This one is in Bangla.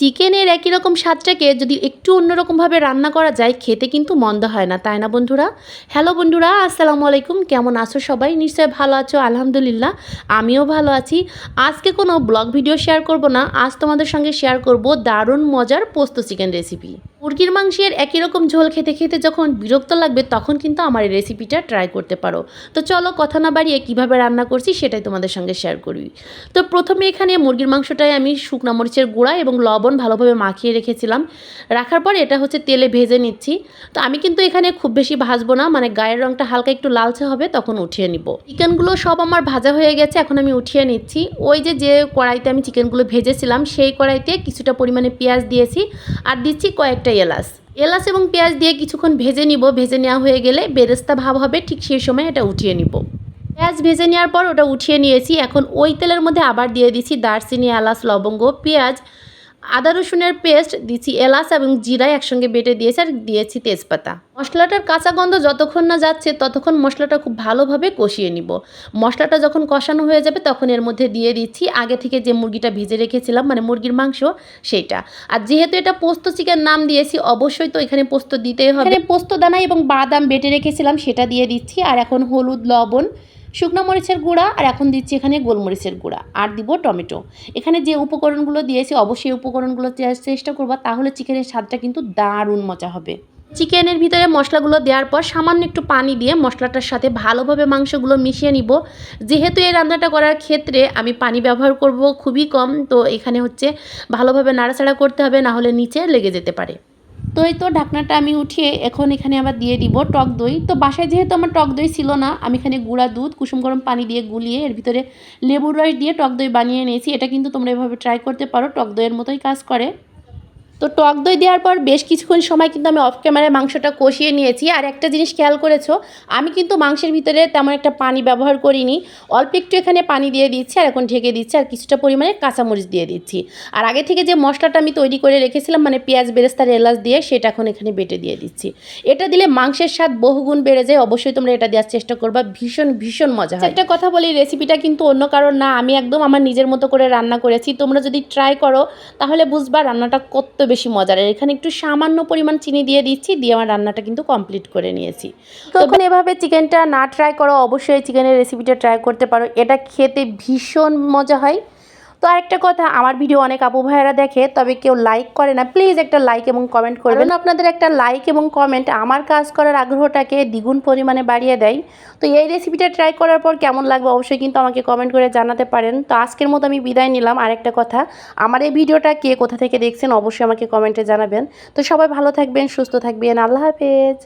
চিকেনের একই রকম স্বাদটাকে যদি একটু অন্যরকমভাবে রান্না করা যায়, খেতে কিন্তু মন্দ হয় না, তাই না বন্ধুরা? হ্যালো বন্ধুরা, আসসালামু আলাইকুম, কেমন আছো সবাই? নিশ্চয় ভালো আছো, আলহামদুলিল্লাহ, আমিও ভালো আছি। আজকে কোনো ব্লগ ভিডিও শেয়ার করব না, আজ তোমাদের সঙ্গে শেয়ার করব দারুণ মজার পোস্ত চিকেন রেসিপি মুরগির মাংসের একই রকম ঝোল খেতে খেতে যখন বিরক্ত লাগবে তখন কিন্তু আমার এই রেসিপিটা ট্রাই করতে পারো। তো চলো কথা না বাড়িয়ে কীভাবে রান্না করছি সেটাই তোমাদের সঙ্গে শেয়ার করি। তো প্রথমে এখানে মুরগির মাংসটায় আমি শুকনা মরিচের গুঁড়া এবং লবণ ভালোভাবে মাখিয়ে রেখেছিলাম। রাখার পর এটা হচ্ছে তেলে ভেজে নিচ্ছি। তো আমি কিন্তু এখানে খুব বেশি ভাজবো না মানে গায়ের রঙটা হালকা একটু লালচে হবে তখন উঠিয়ে নিব। চিকেনগুলো সব আমার ভাজা হয়ে গেছে, এখন আমি উঠিয়ে নিচ্ছি। ওই যে যে কড়াইতে আমি চিকেনগুলো ভেজেছিলাম সেই কড়াইতে কিছুটা পরিমাণে পেঁয়াজ দিয়েছি আর দিচ্ছি কয়েকটা এলাচ। এলাচ। এবং পেঁয়াজ দিয়ে কিছুক্ষণ ভেজে নিব। ভেজে নেওয়া হয়ে গেলে বেরেস্তা ভাব হবে, ঠিক সেই সময় এটা উঠিয়ে নিব। পেঁয়াজ ভেজে নেওয়ার পর ওটা উঠিয়ে নিয়েছি। এখন ওই তেলের মধ্যে আবার দিয়ে দিছি দারচিনি, এলাচ, লবঙ্গ, পেঁয়াজ আদা রসুনের পেস্ট দিচ্ছি এলাচ এবং জিরা একসঙ্গে বেটে দিয়েছি আর দিয়েছি তেজপাতা। মশলাটার কাঁচা গন্ধ যতক্ষণ না যাচ্ছে, ততক্ষণ মশলাটা খুব ভালোভাবে কষিয়ে নিব। মশলাটা যখন কষানো হয়ে যাবে, তখন এর মধ্যে দিয়ে দিচ্ছি আগে থেকে যে মুরগিটা ভিজে রেখেছিলাম মানে মুরগির মাংস, সেইটা। আর যেহেতু এটা পোস্ত চিকেন নাম দিয়েছি, অবশ্যই তো এখানে পোস্ত দিতেই হবে। পোস্ত দানা এবং বাদাম বেটে রেখেছিলাম, সেটা দিয়ে দিচ্ছি। আর এখন হলুদ, লবণ শুকনো মরিচের গুঁড়া আর এখন দিচ্ছি এখানে গোলমরিচের গুঁড়া আর দিব টমেটো। এখানে যে উপকরণগুলো দিয়েছি, অবশ্যই উপকরণগুলো চেষ্টা করবা, তাহলে চিকেনের স্বাদটা কিন্তু দারুণ মজা হবে। চিকেনের ভিতরে মশলাগুলো দেওয়ার পর সামান্য একটু পানি দিয়ে মশলাটার সাথে ভালোভাবে মাংসগুলো মিশিয়ে নিব। যেহেতু এই রান্নাটা করার ক্ষেত্রে আমি পানি ব্যবহার করব খুবই কম, তো এখানে হচ্ছে ভালোভাবে নাড়াচাড়া করতে হবে, না হলে নিচে লেগে যেতে পারে। তো এই তো ঢাকনাটা আমি উঠিয়ে এখন এখানে আবার দিয়ে দিব টক দই। তো বাসায় যেহেতু আমার টক দই ছিল না, আমি এখানে গুঁড়া দুধ, কুসুম গরম পানি দিয়ে গুলিয়ে এর ভিতরে লেবুর রস দিয়ে টক দই বানিয়ে নিয়েছি এটা কিন্তু তোমরা এভাবে ট্রাই করতে পারো, টক দইয়ের মতোই কাজ করে। তো টক দই দেওয়ার পর বেশ কিছুক্ষণ সময় কিন্তু আমি অফ ক্যামেরায় মাংসটা কষিয়ে নিয়েছি। আর একটা জিনিস খেয়াল করেছ, আমি কিন্তু মাংসের ভিতরে তেমন একটা পানি ব্যবহার করিনি। অল্প একটু এখানে পানি দিয়ে দিচ্ছি আর এখন ঢেকে দিচ্ছি আর কিছুটা পরিমাণে কাঁচামরিচ দিয়ে দিচ্ছি। আর আগে থেকে যে মশলাটা আমি তৈরি করে রেখেছিলাম মানে পেঁয়াজ, বেরেস্তার এলাচ দিয়ে, সেটা এখন এখানে বেটে দিয়ে দিচ্ছি। এটা দিলে মাংসের স্বাদ বহুগুণ বেড়ে যায়। অবশ্যই তোমরা এটা দেওয়ার চেষ্টা করবা। ভীষণ ভীষণ মজা হয়। একটা কথা বলি রেসিপিটা কিন্তু অন্য কারণ না। আমি একদম আমার নিজের মতো করে রান্না করেছি। তোমরা যদি ট্রাই করো, তাহলে বুঝবা রান্নাটা কত বেশি মজার। আর এখানে একটু সামান্য পরিমাণ চিনি দিয়ে দিচ্ছি দিয়ে আমার রান্নাটা কিন্তু কমপ্লিট করে নিয়েছি। তো এখন এভাবে চিকেনটা না ট্রাই করো অবশ্যই চিকেনের রেসিপিটা ট্রাই করতে পারো। এটা খেতে ভীষণ মজা হয়। তো আরেকটা কথা, আমার ভিডিও অনেক আপু ভাইয়েরা দেখে, তবে কেউ লাইক করে না। প্লিজ একটা লাইক এবং কমেন্ট করবেন। আপনাদের একটা লাইক এবং কমেন্ট আমার কাজ করার আগ্রহটাকে দ্বিগুণ পরিমাণে বাড়িয়ে দেয়। তো এই রেসিপিটা ট্রাই করার পর কেমন লাগবে অবশ্যই কিন্তু আমাকে কমেন্ট করে জানাতে পারেন। তো আজকের মতো আমি বিদায় নিলাম। আরেকটা কথা, আমার এই ভিডিওটা কে কোথা থেকে দেখছেন অবশ্যই আমাকে কমেন্টে জানাবেন। তো সবাই ভালো থাকবেন, সুস্থ থাকবেন। আল্লাহ হাফেজ।